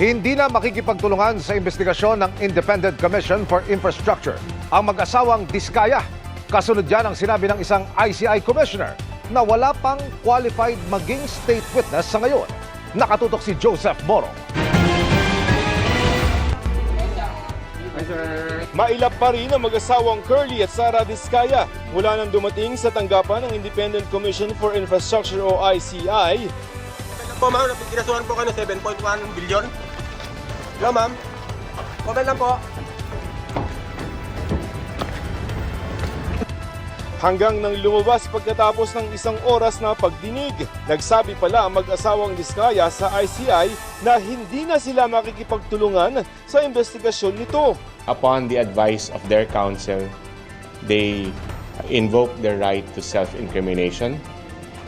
hindi na makikipagtulungan sa investigasyon ng Independent Commission for Infrastructure ang mag-asawang Diskaya. Kasunod yan ang sinabi ng isang ICI commissioner na wala pang qualified maging state witness sa ngayon. Nakatutok si Joseph Moro. Mailap pa rin ang mag-asawang Curly at Sara Diskaya mula nang dumating sa tanggapan ng Independent Commission for Infrastructure o ICI. po ma'am, pinasuhan po kayo ng 7.1 billion. Hello ma'am. Comment lang po. Hanggang nang lumabas pagkatapos ng isang oras na pagdinig, nagsabi pala ang mag-asawang Diskaya sa ICI na hindi na sila makikipagtulungan sa investigasyon nito. upon the advice of their counsel, they invoked their right to self-incrimination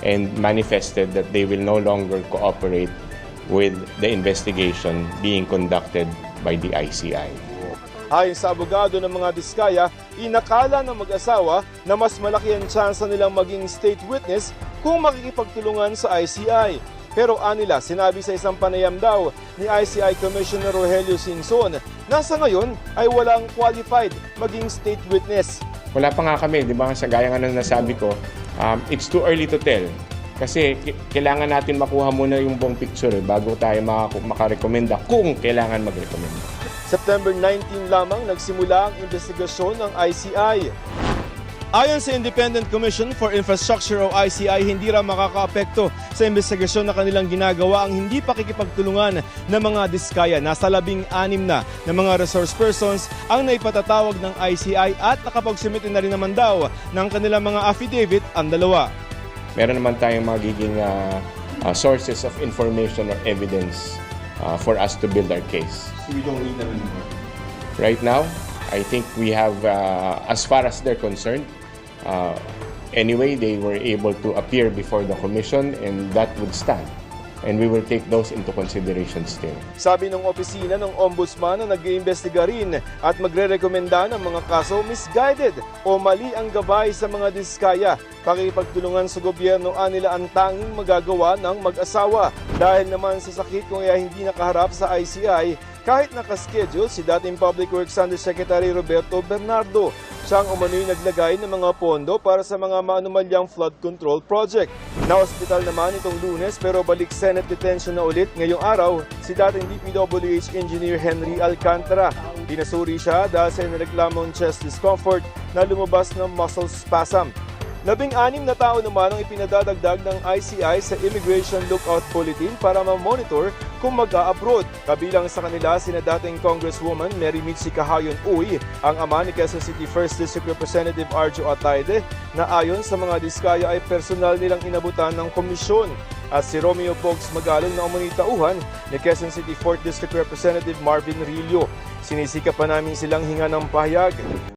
and manifested that they will no longer cooperate with the investigation being conducted by the ICI. Ayon sa abogado ng mga Diskaya, inakala ng mag-asawa na mas malaki ang tsansa nilang maging state witness kung makikipagtulungan sa ICI. Pero anila, sinabi sa isang panayam daw ni ICI Commissioner Rogelio Sinson na sa ngayon ay walang qualified maging state witness. Wala pa nga kami, di ba? Sa gaya nga ng nasabi ko, um, it's too early to tell. Kasi kailangan natin makuha muna yung buong picture eh, bago tayo maka- makarekomenda kung kailangan magrekomenda. September 19 lamang nagsimula ang investigasyon ng ICI. Ayon sa Independent Commission for Infrastructure o ICI, hindi raw makakaapekto sa investigasyon na kanilang ginagawa ang hindi pakikipagtulungan ng mga diskaya. Nasa labing anim na ng mga resource persons ang naipatatawag ng ICI at nakapagsumite na rin naman daw ng kanilang mga affidavit ang dalawa. Meron naman tayong magiging uh, uh, sources of information or evidence uh, for us to build our case. So we don't need them anymore. Right now, I think we have, uh, as far as they're concerned, uh, anyway, they were able to appear before the commission and that would stand. And we will take those into consideration still. Sabi ng opisina ng ombudsman na nag-iimbestiga rin at magre-rekomenda ng mga kaso misguided o mali ang gabay sa mga diskaya. Pakipagtulungan sa gobyerno anila ang tanging magagawa ng mag-asawa. Dahil naman sa sakit kung kaya hindi nakaharap sa ICI, kahit nakaschedule si dating Public Works Undersecretary Roberto Bernardo. Siya ang umano'y naglagay ng mga pondo para sa mga maanumalyang flood control project. Na-hospital naman itong lunes pero balik Senate detention na ulit ngayong araw si dating DPWH Engineer Henry Alcantara. Pinasuri siya dahil sa nireklamong chest discomfort na lumabas ng muscle spasm. Labing-anim na tao naman ang ipinadadagdag ng ICI sa Immigration Lookout Bulletin para ma-monitor kung mag-a-abroad. Kabilang sa kanila sina dating Congresswoman Mary Mitzi Kahayon Uy, ang ama ni Quezon City 1st District Representative Arjo Atayde na ayon sa mga diskaya ay personal nilang inabutan ng komisyon at si Romeo Pogs Magalong na umunitauhan ni Quezon City 4th District Representative Marvin Rillo. Sinisikap pa namin silang hinga ng pahayag.